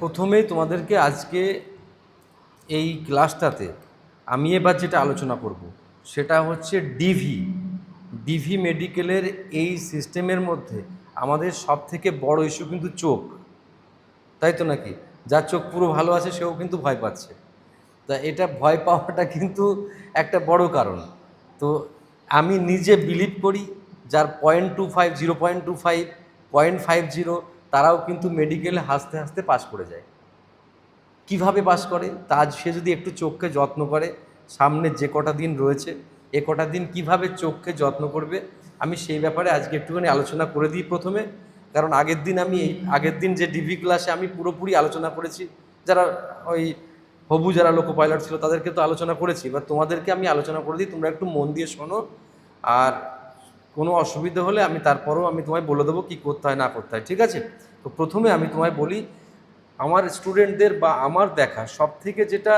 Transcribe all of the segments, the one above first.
প্রথমেই তোমাদেরকে আজকে এই ক্লাসটাতে আমি এবার যেটা আলোচনা করব, সেটা হচ্ছে ডিভি ডিভি মেডিকেলের এই সিস্টেমের মধ্যে আমাদের সব থেকে বড় ইস্যু কিন্তু চোখ। তাই তো নাকি? যার চোখ পুরো ভালো আছে, সেও কিন্তু ভয় পাচ্ছে। তা এটা ভয় পাওয়াটা কিন্তু একটা বড় কারণ। তো আমি নিজে বিলিভ করি, যার point two five zero point two five point five zero তারাও কিন্তু মেডিকেলে হাসতে হাসতে পাস করে যায়। কীভাবে পাস করে? তা সে যদি একটু চোখকে যত্ন করে, সামনে যে কটা দিন রয়েছে, এ কটা দিন কীভাবে চোখকে যত্ন করবে, আমি সেই ব্যাপারে আজকে একটুখানি আলোচনা করে দিই প্রথমে। কারণ আগের দিন আমি এই আগের দিন যে ডিভি ক্লাসে আমি পুরোপুরি আলোচনা করেছি, যারা ওই হবু যারা লোকো পাইলট ছিল, তাদেরকে তো আলোচনা করেছি। বা তোমাদেরকে আমি আলোচনা করে দিই, তোমরা একটু মন দিয়ে শোনো। আর কোনো অসুবিধা হলে আমি তারপরেও আমি তোমায় বলে দেবো কী করতে হয়, না করতে হয়, ঠিক আছে? তো প্রথমে আমি তোমায় বলি, আমার স্টুডেন্টদের বা আমার দেখা সব থেকে যেটা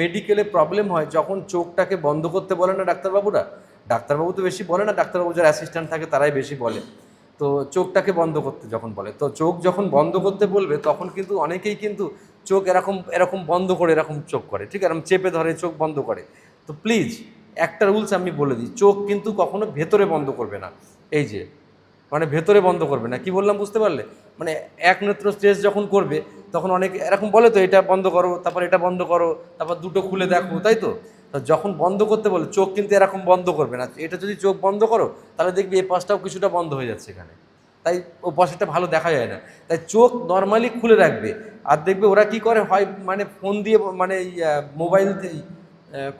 মেডিকেলে প্রবলেম হয়, যখন চোখটাকে বন্ধ করতে বলে না ডাক্তারবাবুরা, ডাক্তারবাবু তো বেশি বলে না, ডাক্তারবাবু যারা অ্যাসিস্ট্যান্ট থাকে তারাই বেশি বলে। তো চোখটাকে বন্ধ করতে যখন বলে, তো চোখ যখন বন্ধ করতে বলবে তখন কিন্তু অনেকেই কিন্তু চোখ এরকম এরকম বন্ধ করে, এরকম চোখ করে, ঠিক এরকম চেপে ধরে চোখ বন্ধ করে। তো প্লিজ একটা রুলস আমি বলে দিই, চোখ কিন্তু কখনো ভেতরে বন্ধ করবে না। এই যে মানে ভেতরে বন্ধ করবে না। কি বললাম বুঝতে পারলে? মানে এক নেত্র স্ট্রেস যখন করবে, তখন অনেক, এরকম বলে তো, এটা বন্ধ করো, তারপর এটা বন্ধ করো, তারপর দুটো খুলে দেখো। তাই তো? যখন বন্ধ করতে বলে, চোখ কিন্তু এরকম বন্ধ করবে না। এটা যদি চোখ বন্ধ করো, তাহলে দেখবি এই পাশটাও কিছুটা বন্ধ হয়ে যাচ্ছে এখানে। তাই ও পাশেটা ভালো দেখা যায় না। তাই চোখ নর্মালি খুলে রাখবে। আর দেখবে ওরা কি করে, হয় মানে ফোন দিয়ে মানে মোবাইল দিয়ে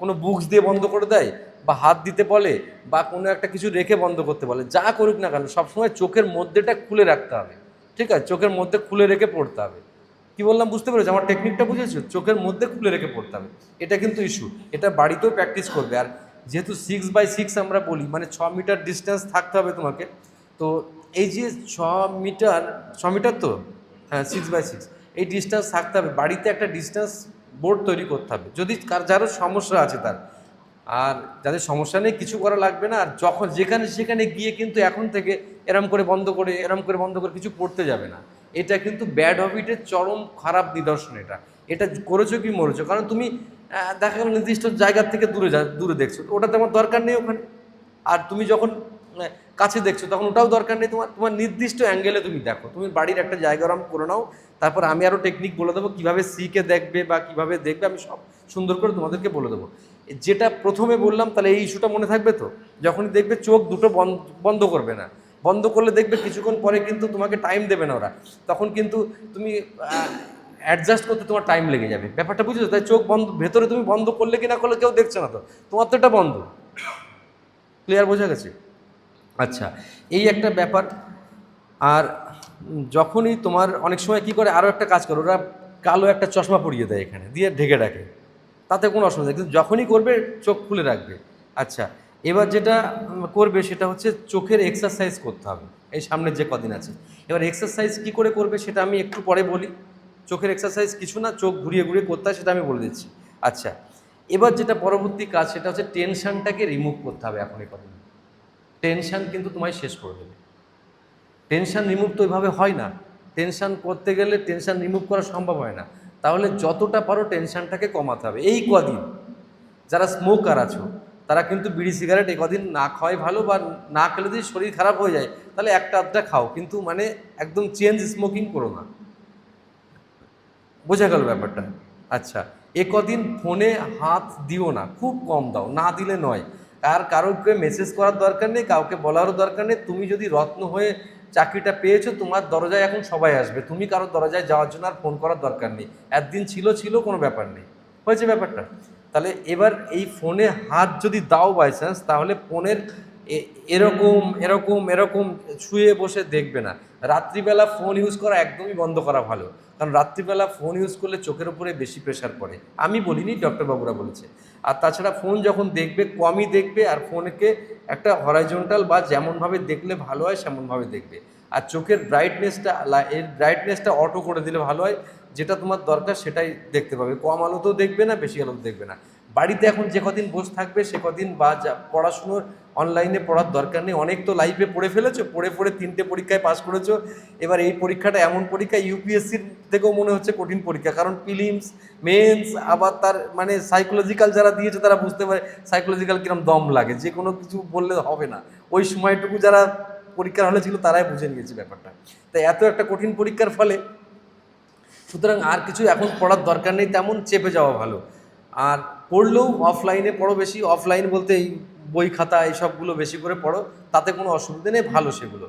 কোনো বুকস দিয়ে বন্ধ করে দেয়, বা হাত দিতে বলে, বা কোনো একটা কিছু রেখে বন্ধ করতে বলে, যা করুক না কেন, সবসময় চোখের মধ্যেটা খুলে রাখতে হবে, ঠিক আছে? চোখের মধ্যে খুলে রেখে পড়তে হবে। কি বললাম, বুঝতে পেরেছ? আমার টেকনিকটা বুঝেছ? চোখের মধ্যে খুলে রেখে পড়তে হবে। এটা কিন্তু ইস্যু এটা বাড়িতেও প্র্যাকটিস করবে। আর যেহেতু সিক্স বাই সিক্স আমরা বলি মানে ছ মিটার ডিস্টেন্স থাকতে হবে তোমাকে, তো এই যে ছ মিটার ছ মিটার তো? হ্যাঁ সিক্স বাই সিক্স এই ডিস্টেন্স থাকতে হবে। বাড়িতে একটা ডিস্টেন্স বোর্ড তৈরি করতে হবে। যদি কার, যারও সমস্যা আছে তার। আর যাদের সমস্যা নেই, কিছু করা লাগবে না। আর যখন যেখানে, সেখানে গিয়ে কিন্তু এখন থেকে এরম করে বন্ধ করে, এরম করে বন্ধ করে কিছু পড়তে যাবে না। এটা কিন্তু ব্যাড হ্যাবিটের চরম খারাপ নিদর্শন এটা। এটা করেছ কি মরেছো? কারণ তুমি দেখা গেল নির্দিষ্ট জায়গার থেকে দূরে যা, দূরে দেখছ। তো ওটা তোমার দরকার নেই ওখানে। আর তুমি যখন কাছে দেখছ, তখন ওটাও দরকার নেই। তোমার তোমার নির্দিষ্ট অ্যাঙ্গেলে তুমি দেখো। তুমি বাড়ির একটা জায়গা ওরম করে নাও, তারপর আমি আরও টেকনিক বলে দেবো, কীভাবে সিকে দেখবে বা কীভাবে দেখবে, আমি সব সুন্দর করে তোমাদেরকে বলে দেবো। যেটা প্রথমে বললাম, তাহলে এই ইস্যুটা মনে থাকবে তো? যখনই দেখবে চোখ দুটো বন্ধ বন্ধ করবে না। বন্ধ করলে দেখবে কিছুক্ষণ পরে কিন্তু তোমাকে টাইম দেবে না ওরা। তখন কিন্তু তুমি অ্যাডজাস্ট করতে তোমার টাইম লেগে যাবে। ব্যাপারটা বুঝেছ? তাই চোখ বন্ধ, ভেতরে তুমি বন্ধ করলে কি না করলে কেউ দেখছে না তো। তোমার তো এটা বন্ধ। ক্লিয়ার বোঝা গেছে? আচ্ছা এই একটা ব্যাপার। আর যখনই তোমার অনেক সময় কি করে আরও একটা কাজ করে, ওরা কালো একটা চশমা পরিয়ে দেয় এখানে, দিয়ে ঢেকে রাখে। তাতে কোনো অসুবিধা নেই, কিন্তু যখনই করবে, চোখ খুলে রাখবে। আচ্ছা এবার যেটা করবে সেটা হচ্ছে চোখের এক্সারসাইজ করতে হবে। এই সামনের যে কদিন আছে। এবার এক্সারসাইজ কি করে করবে সেটা আমি একটু পরে বলি। চোখের এক্সারসাইজ কিছু না, চোখ ঘুরিয়ে ঘুরিয়ে করতে হয় সেটা আমি বলে দিচ্ছি। আচ্ছা এবার যেটা পরবর্তী কাজ সেটা হচ্ছে টেনশনটাকে রিমুভ করতে হবে এখন এই কদিন। টেনশন কিন্তু তোমায় শেষ করে দেবে। টেনশন রিমুভ তো ওইভাবে হয় না। টেনশান করতে গেলে টেনশন রিমুভ করা সম্ভব হয় না। তাহলে যতটা পারো টেনশনটাকে কমাতে হবে। এই কদিন যারা স্মোকার আছো, তারা কিন্তু বিড়ি সিগারেট এই কদিন না খাওয়াই ভালো বা না খেলে যদি শরীর খারাপ হয়ে যায়, তাহলে একটা আধটা খাও। কিন্তু মানে একদম চেঞ্জ স্মোকিং করো না। বোঝা গেল ব্যাপারটা? আচ্ছা এ কদিন ফোনে হাত দিও না। খুব কম দাও। না দিলে নয়। আর কারোকে মেসেজ করার দরকার নেই, কাউকে বলারও দরকার নেই। তুমি যদি রত্ন হয়ে চাকরিটা পেয়েছ, তোমার দরজায় এখন সবাই আসবে। তুমি কারোর দরজায় যাওয়ার জন্য আর ফোন করার দরকার নেই। একদিন ছিল ছিল, কোনো ব্যাপার নেই। হয়েছে ব্যাপারটা। তাহলে এবার এই ফোনে হাত যদি দাও বাই চান্স তাহলে ফোনের এরকম এরকম এরকম শুয়ে বসে দেখবে না। রাত্রিবেলা ফোন ইউজ করা একদমই বন্ধ করা ভালো। কারণ রাত্রিবেলা ফোন ইউজ করলে চোখের উপরে বেশি প্রেশার পড়ে। আমি বলিনি ডক্টর বাবুরা বলেছে। আর তাছাড়া ফোন যখন দেখবে, কমই দেখবে আর ফোনকে একটা হরাইজন্টাল বা যেমনভাবে দেখলে ভালো হয়, সেমনভাবে দেখবে। আর চোখের ব্রাইটনেসটা এর ব্রাইটনেসটা অটো করে দিলে ভালো হয়, যেটা তোমার দরকার সেটাই দেখতে পাবে। কম আলোতেও দেখবে না, বেশি আলোতে দেখবে না। বাড়িতে এখন যে কদিন বসে থাকবে, সে কদিন বা যা, পড়াশুনোর অনলাইনে পড়ার দরকার নেই। অনেক তো লাইফে পড়ে ফেলেছো, পড়ে পড়ে তিনটে পরীক্ষায় পাস করেছ। এবার এই পরীক্ষাটা এমন পরীক্ষা ইউপিএসসির থেকেও মনে হচ্ছে কঠিন পরীক্ষা। কারণ ফিলিমস মেন্স আবার তার মানে সাইকোলজিক্যাল যারা দিয়েছে তারা বুঝতে পারে সাইকোলজিক্যাল কিরম দম লাগে। যে কোনো কিছু বললে হবে না। ওই সময়টুকু যারা পরীক্ষার হলে ছিল তারাই বুঝে নিয়েছে ব্যাপারটা। তাই এত একটা কঠিন পরীক্ষার ফলে সুতরাং আর কিছু এখন পড়ার দরকার নেই, তেমন চেপে যাওয়া ভালো। আর পড়লেও অফলাইনে পড়ো বেশি। অফলাইন বলতে এই বই খাতা এইসবগুলো বেশি করে পড়ো, তাতে কোনো অসুবিধা নেই, ভালো সেগুলো।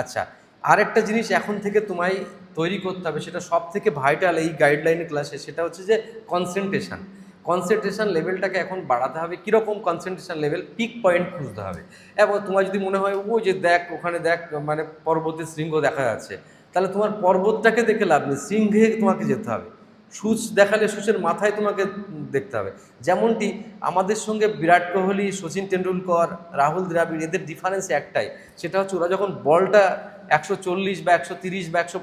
আচ্ছা আরেকটা জিনিস এখন থেকে তোমায় তৈরি করতে হবে, সেটা সব থেকে ভাইটাল এই গাইডলাইন ক্লাসে সেটা হচ্ছে যে কনসেন্ট্রেশন কনসেন্ট্রেশন লেভেলটাকে এখন বাড়াতে হবে, কীরকম কনসেন্ট্রেশন লেভেল পিক পয়েন্ট খুঁজতে হবে। এবং তোমার যদি মনে হয় ও যে দেখ, ওখানে দেখ মানে পর্বতের শৃঙ্গ দেখা যাচ্ছে। তাহলে তোমার পর্বতটাকে দেখে লাভ নেই, শৃঙ্গে তোমাকে যেতে হবে। সূচ দেখালে সূচের মাথায় তোমাকে দেখতে হবে। যেমনটি আমাদের সঙ্গে বিরাট কোহলি সচিন টেন্ডুলকর রাহুল দ্রাবিড়, এদের ডিফারেন্স একটাই। সেটা হচ্ছে ওরা যখন বলটা একশো চল্লিশ বা একশো তিরিশ বা একশো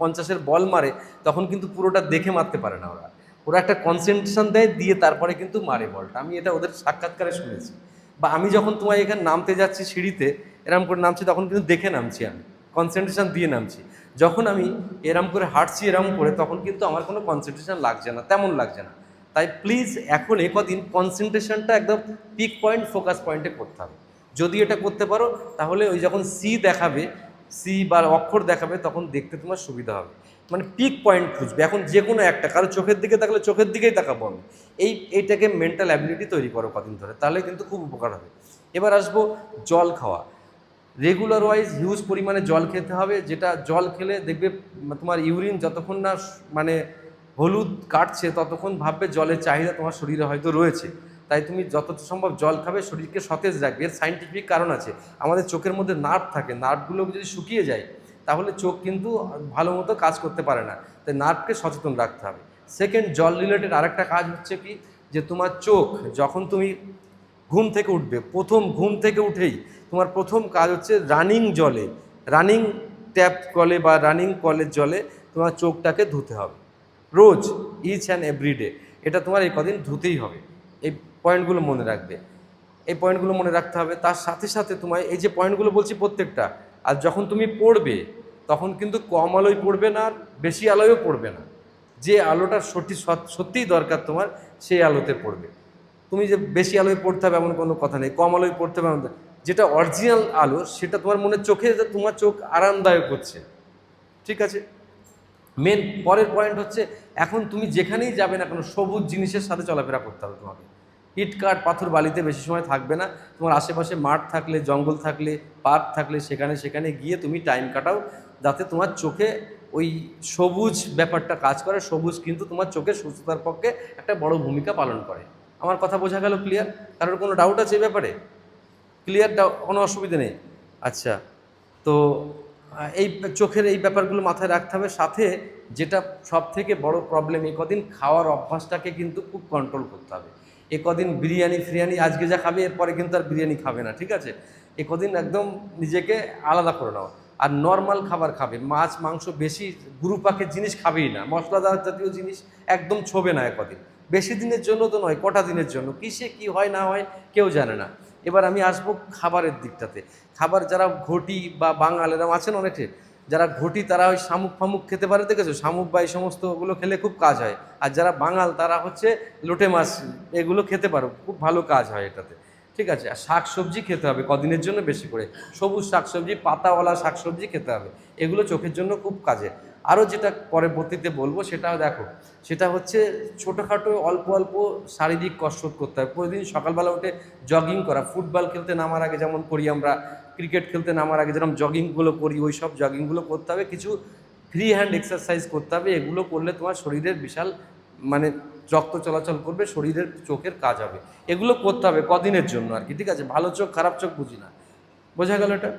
পঞ্চাশের বল মারে, তখন কিন্তু পুরোটা দেখে মারতে পারে না ওরা। ওরা একটা কনসেন্ট্রেশন দেয়, দিয়ে তারপরে কিন্তু মারে বলটা। আমি এটা ওদের সাক্ষাৎকারে শুনেছি। বা আমি যখন তোমায় এখানে নামতে যাচ্ছি সিঁড়িতে, এরম করে নামছি, তখন কিন্তু দেখে নামছি আমি। কনসেন্ট্রেশন দিয়ে নামছি। যখন আমি এরম করে হাঁটছি, এরম করে, তখন কিন্তু আমার কোনো কনসেন্ট্রেশন লাগছে না, তেমন লাগছে না। তাই প্লিজ এখন এ কদিন কনসেন্ট্রেশনটা একদম পিক পয়েন্ট ফোকাস পয়েন্টে করতে হবে। যদি এটা করতে পারো, তাহলে ওই যখন সি দেখাবে সি বা অক্ষর দেখাবে, তখন দেখতে তোমার সুবিধা হবে। মানে পিক পয়েন্ট খুঁজবে। এখন যে কোনো একটা, কারও চোখের দিকে তাকালে চোখের দিকেই তাকাবো আমি। এই, এইটাকে মেন্টাল অ্যাবিলিটি তৈরি করো কদিন ধরে, তাহলে কিন্তু খুব উপকার হবে। এবার আসব জল খাওয়া। রেগুলার ওয়াইজ হিউজ পরিমাণে জল খেতে হবে, যেটা জল খেলে দেখবে তোমার ইউরিন যতক্ষণ না মানে হলুদ কাটছে ততক্ষণ ভাববে জলের চাহিদা তোমার শরীরে হয়তো রয়েছে। তাই তুমি যতটা সম্ভব জল খাবে, শরীরকে সতেজ রাখবে। এর সাইন্টিফিক কারণ আছে। আমাদের চোখের মধ্যে নার্ভ থাকে নার্ভগুলো যদি শুকিয়ে যায়, তাহলে চোখ কিন্তু ভালো মতো কাজ করতে পারে না। তাই নার্ভকে সচেতন রাখতে হবে। সেকেন্ড জল রিলেটেড আরেকটা কাজ হচ্ছে কি? যে তোমার চোখ, যখন তুমি ঘুম থেকে উঠবে, প্রথম ঘুম থেকে উঠেই তোমার প্রথম কাজ হচ্ছে রানিং জলে রানিং ট্যাপ কলে বা রানিং কলের জলে তোমার চোখটাকে ধুতে হবে। রোজ ইচ অ্যান্ড এভরিডে এটা তোমার এই কদিন ধুতেই হবে। এই পয়েন্টগুলো মনে রাখবে। এই পয়েন্টগুলো মনে রাখতে হবে। তার সাথে সাথে তোমায় এই যে পয়েন্টগুলো বলছি প্রত্যেকটা, আর যখন তুমি পড়বে, তখন কিন্তু কম আলোয় পড়বে না আর বেশি আলোয়ও পড়বে না। যে আলোটার সঠিক সত্যিই দরকার তোমার, সেই আলোতে পড়বে। তুমি যে বেশি আলোয় পড়তে হবে এমন কোনো কথা নেই। কম আলোয় পড়তে হবে যেটা অরিজিনাল আলো, সেটা তোমার মনে চোখে, তোমার চোখ আরামদায়ক হচ্ছে। ঠিক আছে? মেন পরের পয়েন্ট হচ্ছে, এখন তুমি যেখানেই যাবে না কোনো, সবুজ জিনিসের সাথে চলাফেরা করতে হবে তোমাকে। ইটকাট পাথর বালিতে বেশি সময় থাকবে না। তোমার আশেপাশে মাঠ থাকলে, জঙ্গল থাকলে পার্ক থাকলে, সেখানে সেখানে গিয়ে তুমি টাইম কাটাও, যাতে তোমার চোখে ওই সবুজ ব্যাপারটা কাজ করে। সবুজ কিন্তু তোমার চোখের সুস্থতার পক্ষে একটা বড় ভূমিকা পালন করে। আমার কথা বোঝা গেল ক্লিয়ার কারোর কোনো ডাউট আছে এই ব্যাপারে? ক্লিয়ার কোনো অসুবিধা নেই। আচ্ছা তো এই চোখের এই ব্যাপারগুলো মাথায় রাখতে হবে। সাথে যেটা সব থেকে বড় প্রবলেম এই কদিন খাওয়ার অভ্যাসটাকে কিন্তু খুব কন্ট্রোল করতে হবে। এ কদিন বিরিয়ানি ফিরিয়ানি, আজকে যা খাবে, এরপরে কিন্তু আর বিরিয়ানি খাবে না, ঠিক আছে? এ কদিন একদম নিজেকে আলাদা করে নাও। আর নর্মাল খাবার খাবে। মাছ, মাংস বেশি গুরু পাকের জিনিস খাবেই না। মশলাদার জাতীয় জিনিস একদম ছোবে না এ কদিন। বেশি দিনের জন্য তো নয়, কটা দিনের জন্য। কিসে কি হয় না হয় কেউ জানে না। এবার আমি আসব খাবারের দিকটাতে। খাবার যারা ঘটি বা বাঙাল এরম আছেন অনেকে, যারা ঘটি তারা ওই শামুক ফামুক খেতে পারে, দেখেছ? শামুক বা এই সমস্ত ওগুলো খেলে খুব কাজ হয়। আর যারা বাঙাল, তারা হচ্ছে লোটে মাছ, এগুলো খেতে পারো, খুব ভালো কাজ হয় এটাতে। ঠিক আছে? আর শাক সবজি খেতে হবে, কদিনের জন্য বেশি করে। সবুজ শাকসবজি, পাতাওয়ালা শাকসবজি খেতে হবে। এগুলো চোখের জন্য খুব কাজে। আরও যেটা পরবর্তীতে বলব সেটাও দেখো, সেটা হচ্ছে ছোটোখাটো অল্প অল্প শারীরিক কসরত করতে হবে প্রতিদিন সকালবেলা উঠে জগিং করা ফুটবল খেলতে নামার আগে যেমন করি আমরা ক্রিকেট খেলতে নামার আগে যেরকম জগিংগুলো করি, ওই সব জগিংগুলো করতে হবে। কিছু ফ্রি হ্যান্ড এক্সারসাইজ করতে হবে, এগুলো করলে তোমার শরীরের বিশাল মানে রক্ত চলাচল করবে, শরীরের চোখের কাজ হবে। এগুলো করতে হবে কদিনের জন্য আর কি, ঠিক আছে? ভালো চোখ, খারাপ চোখ বুঝি না। বোঝা গেল এটা?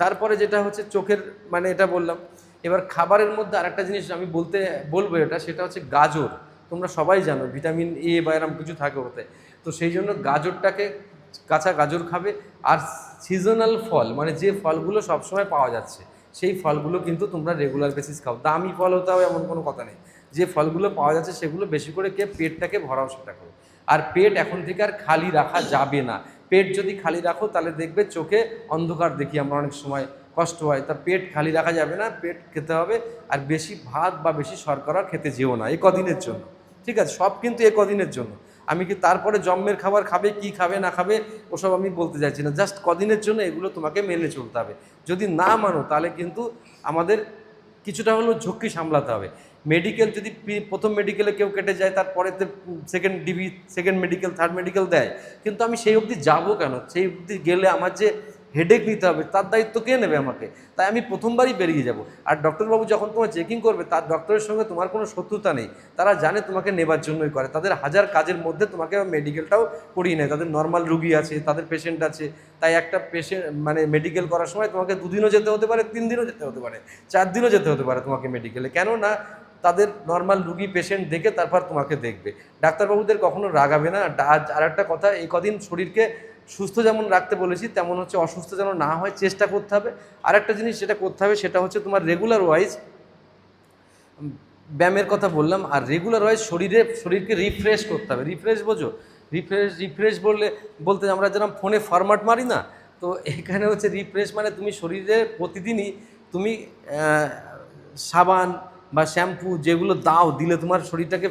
তারপরে যেটা হচ্ছে চোখের মানে এটা বললাম এবার খাবারের মধ্যে আরেকটা জিনিস আমি বলতে, বলব এটা, সেটা হচ্ছে গাজর। তোমরা সবাই জানো, ভিটামিন এ বা এরম কিছু থাকে ওতে তো সেই জন্য গাজরটাকে কাঁচা গাজর খাবে। আর সিজনাল ফল মানে যে ফলগুলো সবসময় পাওয়া যাচ্ছে, সেই ফলগুলো কিন্তু তোমরা রেগুলার বেসিস খাও। দামি ফল হতে হবে এমন কোনো কথা নেই। যে ফলগুলো পাওয়া যাচ্ছে, সেগুলো বেশি করে কে পেটটাকে ভরাও সেটা করো আর পেট এখন থেকে আর খালি রাখা যাবে না। পেট যদি খালি রাখো, তাহলে দেখবে চোখে অন্ধকার দেখি আমরা অনেক সময় কষ্ট হয় তা পেট খালি রাখা যাবে না, পেট খেতে হবে, আর বেশি ভাত বা বেশি শর্করা খেতে যেও না এই কদিনের জন্য। ঠিক আছে, সব কিন্তু এ কদিনের জন্য। আমি কি তারপরে জন্মের খাবার খাবে, কি খাবে, না খাবে, ওসব আমি বলতে চাইছি না। জাস্ট কদিনের জন্য এগুলো তোমাকে মেনে চলতে হবে। যদি না মানো, তাহলে কিন্তু আমাদের কিছুটা হলেও ঝক্কি সামলাতে হবে। মেডিকেল যদি প্রথম মেডিকেলে কেউ কেটে যায়, তারপরে second DB second medical third medical দেয়, কিন্তু আমি সেই অবধি যাব কেন? সেই অবধি গেলে আমার যে হেডেক নিতে হবে, তার দায়িত্ব কে নেবে আমাকে? তাই আমি প্রথমবারই বেরিয়ে যাব। আর ডক্টরবাবু যখন তোমার চেকিং করবে, তার ডক্টরের সঙ্গে তোমার কোনো শত্রুতা নেই। তারা জানে তোমাকে নেবার জন্যই করে। তাদের হাজার কাজের মধ্যে তোমাকে মেডিকেলটাও করিয়ে নেয়। তাদের নর্মাল রুগী আছে, তাদের পেশেন্ট আছে। তাই একটা পেশেন্ট মানে মেডিকেল করার সময় তোমাকে দুদিনও যেতে হতে পারে তিন দিনও যেতে হতে পারে চার দিনও যেতে হতে পারে তোমাকে মেডিকেলে কেন না তাদের নর্মাল রুগী পেশেন্ট দেখে তারপর তোমাকে দেখবে। ডাক্তারবাবুদের কখনো রাগাবে না। আর একটা কথা, এই কদিন শরীরকে সুস্থ যেমন রাখতে বলেছি, তেমন হচ্ছে অসুস্থ যেন না হয় চেষ্টা করতে হবে। আর একটা জিনিস যেটা করতে হবে, সেটা হচ্ছে তোমার রেগুলার ওয়াইজ ব্যায়ামের কথা বললাম, আর রেগুলার ওয়াইজ শরীরে, শরীরকে রিফ্রেশ করতে হবে। রিফ্রেশ বোঝো? রিফ্রেশ রিফ্রেশ বললে, বলতে আমরা যেরকম ফোনে ফরম্যাট মারি না, তো এখানে হচ্ছে রিফ্রেশ মানে তুমি শরীরে প্রতিদিনই তুমি সাবান বা শ্যাম্পু যেগুলো দাও, দিলে তোমার শরীরটাকে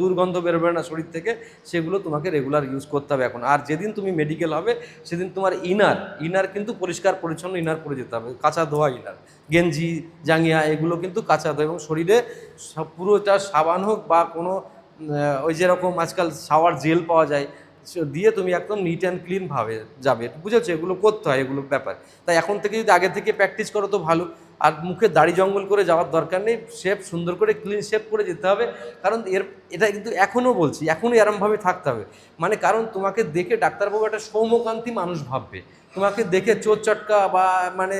দুর্গন্ধ বেরোবে না শরীর থেকে, সেগুলো তোমাকে রেগুলার ইউজ করতে হবে এখন। আর যেদিন তুমি মেডিকেল হবে, সেদিন তোমার ইনার ইনার কিন্তু পরিষ্কার, পরিচ্ছন্ন ইনার পরে যেতে হবে। কাঁচা ধোয়া ইনার গেঞ্জি, জাঙ্গিয়া, এগুলো কিন্তু কাঁচা ধোয়া এবং শরীরে পুরোটা সাবান হোক বা কোনো ওই যেরকম আজকাল শাওয়ার জেল পাওয়া যায় দিয়ে তুমি একদম নিট অ্যান্ড ক্লিনভাবে যাবে। বুঝেছ? এগুলো করতে হয়, এগুলো ব্যাপার। তাই এখন থেকে যদি আগে থেকে প্র্যাকটিস করো তো ভালো। আর মুখে দাড়ি জঙ্গল করে যাওয়ার দরকার নেই শেপ সুন্দর করে ক্লিন শেপ করে যেতে হবে। কারণ এর, এটা কিন্তু এখনও বলছি এখনও এরমভাবে থাকতে হবে। মানে কারণ তোমাকে দেখে ডাক্তারবাবু একটা সৌমকান্তি মানুষ ভাববে। তোমাকে দেখে চোর চটকা বা মানে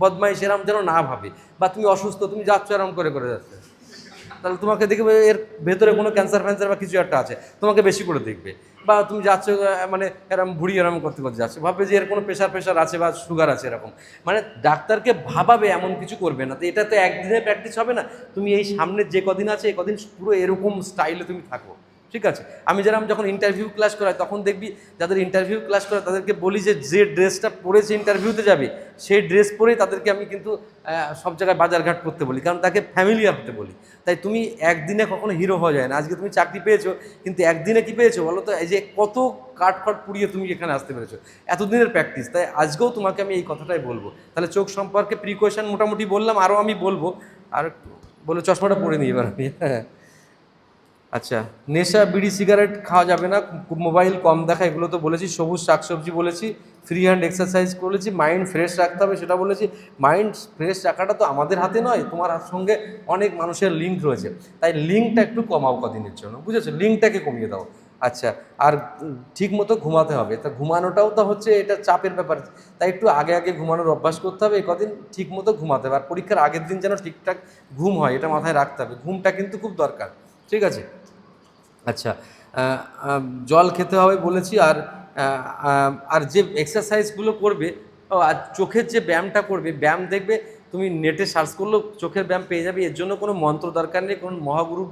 বদমাইশ এরম যেন না ভাবে। বা তুমি অসুস্থ, তুমি যাচ্ছ এরম করে করে যাচ্ছে। তাহলে তোমাকে দেখবে এর ভেতরে কোনো ক্যান্সার ফ্যান্সার বা কিছু একটা আছে। তোমাকে বেশি করে দেখবে। বা তুমি যাচ্ছ মানে এরম ভুড়ি এরম করতে করতে যাচ্ছ। ভাববে যে এর কোনো প্রেশার প্রেশার আছে বা সুগার আছে এরকম। মানে ডাক্তারকে ভাবাবে এমন কিছু করবে না। তো এটা তো একদিনে প্র্যাকটিস হবে না। তুমি এই সামনে যে কদিন আছে, এই কদিন পুরো এরকম স্টাইলে তুমি থাকো। ঠিক আছে? আমি যেরকম যখন ইন্টারভিউ ক্লাস করাই, তখন দেখবি যাদের ইন্টারভিউ ক্লাস করায় তাদেরকে বলি যে যে ড্রেসটা পরেছে ইন্টারভিউতে যাবে, সেই ড্রেস পরেই তাদেরকে আমি কিন্তু সব জায়গায় বাজারঘাট করতে বলি। কারণ তাকে ফ্যামিলি হতে বলি। তাই তুমি একদিনে কখনো হিরো হওয়া যায় না। আজকে তুমি চাকরি পেয়েছ, কিন্তু একদিনে কি পেয়েছ বলো তো? এই যে কত কাঠ ফাট পুড়িয়ে তুমি এখানে আসতে পেরেছ। এতদিনের প্র্যাকটিস তাই আজকেও তোমাকে আমি এই কথাটাই বলব। তাহলে চোখ সম্পর্কে প্রিকশন মোটামুটি বললাম আরও আমি বলব। আর বলে চশমাটা পরে নিই এবার আমি। হ্যাঁ। আচ্ছা নেশা, বিড়ি, সিগারেট খাওয়া যাবে না। মোবাইল কম দেখা, এগুলো তো বলেছি, সবুজ শাকসবজি বলেছি ফ্রি হ্যান্ড এক্সারসাইজ বলেছি মাইন্ড ফ্রেশ রাখতে হবে সেটা বলেছি। মাইন্ড ফ্রেশ রাখাটা তো আমাদের হাতে নয়, তোমার সঙ্গে অনেক মানুষের লিঙ্ক রয়েছে। তাই লিঙ্কটা একটু কমাও কদিনের জন্য, বুঝেছ? লিঙ্কটাকে কমিয়ে দাও। আচ্ছা আর ঠিক মতো ঘুমাতে হবে। তা ঘুমানোটাও তো হচ্ছে, এটা চাপের ব্যাপার। তাই একটু আগে আগে ঘুমানোর অভ্যাস করতে হবে, কদিন ঠিক মতো ঘুমাতে হবে। আর পরীক্ষার আগের দিন যেন ঠিকঠাক ঘুম হয়, এটা মাথায় রাখতে হবে। ঘুমটা কিন্তু খুব দরকার, ঠিক আছে? আচ্ছা জল খেতে হবে বলেছি আর আর যে এক্সারসাইজগুলো করবে আর চোখের যে ব্যায়ামটা করবে, ব্যায়াম দেখবে তুমি নেটে সার্চ করলেও চোখের ব্যায়াম পেয়ে যাবে। এর জন্য কোনো মন্ত্র দরকার নেই, কোনো মহাগুরু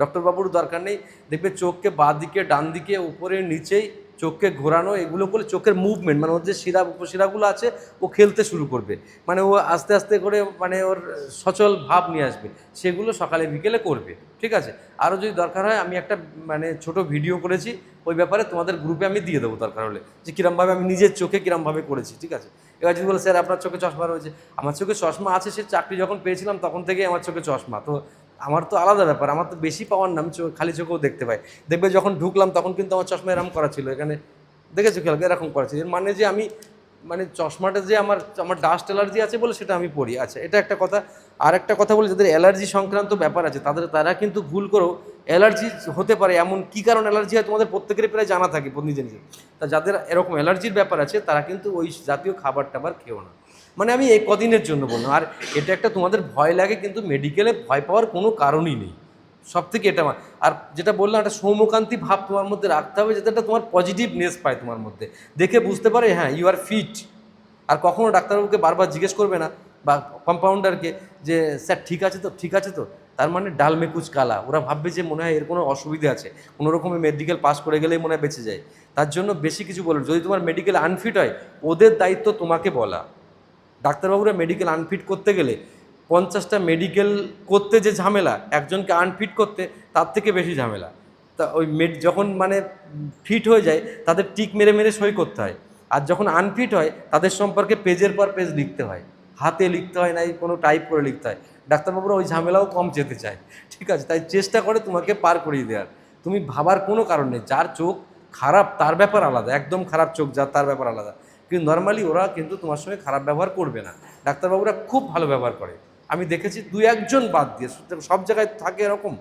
ডক্টরবাবুর দরকার নেই। দেখবে চোখকে বাঁ দিকে, ডান দিকে, উপরে, নিচেই চোখকে ঘোরানো, এগুলো করলে চোখের মুভমেন্ট মানে ওর যে শিরা, উপশিরাগুলো আছে, ও খেলতে শুরু করবে। মানে ও আস্তে আস্তে করে মানে ওর সচল ভাব নিয়ে আসবে। সেগুলো সকালে, বিকেলে করবে, ঠিক আছে? আরও যদি দরকার হয়, আমি একটা মানে ছোট ভিডিও করেছি, ওই ব্যাপারে তোমাদের গ্রুপে আমি দিয়ে দেবো দরকার হলে, যে কীরমভাবে আমি নিজের চোখে কীরমভাবে করেছি, ঠিক আছে? এবার যদি বলে, স্যার, আপনার চোখে চশমা রয়েছে। আমার চোখে চশমা আছে, সে চাকরি যখন পেয়েছিলাম, তখন থেকেই আমার চোখে চশমা। তো আমার তো আলাদা ব্যাপার, আমার তো বেশি পাওয়ার না, আমি চো- খালি চোখেও দেখতে পাই। দেখবে যখন ঢুকলাম, তখন কিন্তু আমার চশমা এরকম করা ছিল, এখানে দেখেছ খেয়াল এরকম করা ছিল। মানে যে আমি মানে চশমাটা যে আমার আমার ডাস্ট অ্যালার্জি আছে বলে সেটা আমি পড়ি। আচ্ছা এটা একটা কথা। আর একটা কথা বলি, যাদের অ্যালার্জি সংক্রান্ত ব্যাপার আছে, তাদের, তারা কিন্তু ভুল করেও অ্যালার্জি হতে পারে। এমন কী কারণ অ্যালার্জি হয়, তোমাদের প্রত্যেকেরই প্রায় জানা থাকে নিজে নিজে তা যাদের এরকম অ্যালার্জির ব্যাপার আছে, তারা কিন্তু ওই জাতীয় খাবার টাবার খেও না। মানে আমি এই কদিনের জন্য বললাম। আর এটা একটা তোমাদের ভয় লাগে, কিন্তু মেডিকেলে ভয় পাওয়ার কোনো কারণই নেই। সব থেকে এটা আমার আর যেটা বললাম, একটা সৌমকান্তি ভাব তোমার মধ্যে রাখতে হবে, যাতে একটা তোমার পজিটিভনেস পায় তোমার মধ্যে। দেখে বুঝতে পারে হ্যাঁ ইউ আর ফিট আর কখনো ডাক্তারবাবুকে বারবার জিজ্ঞেস করবে না, বা কম্পাউন্ডারকে যে, স্যার, ঠিক আছে তো? ঠিক আছে তো? তার মানে ডাল মেকুচ কালা। ওরা ভাববে যে, মনে হয় এর কোনো অসুবিধা আছে। কোনো রকমের মেডিকেল পাস করে গেলেই মনে হয় বেঁচে যায়। তার জন্য বেশি কিছু বলবে। যদি তোমার মেডিকেল আনফিট হয়, ওদের দায়িত্ব তোমাকে বলা। ডাক্তারবাবুরা মেডিকেল আনফিট করতে গেলে পঞ্চাশটা মেডিকেল করতে যে ঝামেলা, একজনকে আনফিট করতে তার থেকে বেশি ঝামেলা। তা ওই মেড যখন মানে ফিট হয়ে যায়, তাদের টিক মেরে মেরে সই করতে হয়। আর যখন আনফিট হয়, তাদের সম্পর্কে পেজের পর পেজ লিখতে হয়। হাতে লিখতে হয় না কোনো টাইপ করে লিখতে হয়। ডাক্তারবাবুরা ওই ঝামেলাও কম যেতে চায়। ঠিক আছে, তাই চেষ্টা করে তোমাকে পার করিয়ে দেওয়ার। তুমি ভাবার কোনো কারণ নেই। যার চোখ খারাপ, তার ব্যাপার আলাদা, একদম খারাপ চোখ, যার, তার ব্যাপার আলাদা। কিন্তু নর্মালি ওরা কিন্তু তোমার সঙ্গে খারাপ ব্যবহার করবে না। ডাক্তারবাবুরা খুব ভালো ব্যবহার করে। আমি দেখেছি দু একজন বাদ দিয়ে, সব জায়গায় থাকে এরকম।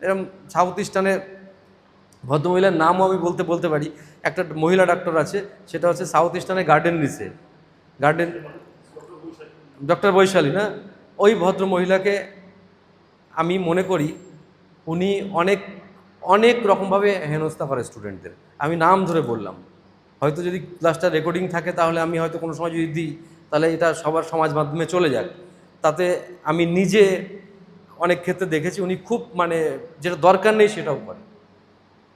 এরকম সাউথ ইস্টার্নে ভদ্রমহিলার নামও আমি বলতে বলতে পারি। একটা মহিলা ডাক্তার আছে, সেটা হচ্ছে সাউথ ইস্টার্নে গার্ডেন নিচে গার্ডেন ডক্টর বৈশালী, না? ওই ভদ্র মহিলাকে আমি মনে করি উনি অনেক অনেক রকমভাবে হেনস্থা করে স্টুডেন্টদের আমি নাম ধরে বললাম। হয়তো যদি ক্লাসটা রেকর্ডিং থাকে তাহলে আমি হয়তো কোনো সময় যদি দিই, তাহলে এটা সবার সমাজ মাধ্যমে চলে যাক। তাতে আমি নিজে অনেক ক্ষেত্রে দেখেছি উনি খুব মানে যেটা দরকার নেই সেটাও করে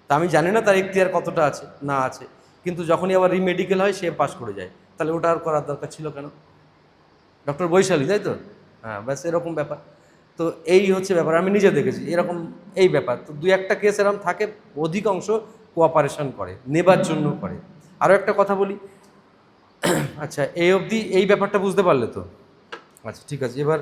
তা আমি জানি না তার এখতিয়ার কতটা আছে, না আছে। কিন্তু যখনই আবার রিমেডিকেল হয়, সে পাশ করে যায়। তাহলে ওটা আর করার দরকার ছিল কেন? ডক্টর বৈশালী, তাই তো? হ্যাঁ ব্যাস এরকম ব্যাপার। তো এই হচ্ছে ব্যাপার, আমি নিজে দেখেছি, এরকম এই ব্যাপার। তো দু একটা কেস এরকম থাকে, অধিকাংশ কোঅপারেশন করে, নেবার জন্য করে। আরও একটা কথা বলি। আচ্ছা এই অবধি এই ব্যাপারটা বুঝতে পারলে তো? আচ্ছা ঠিক আছে, এবার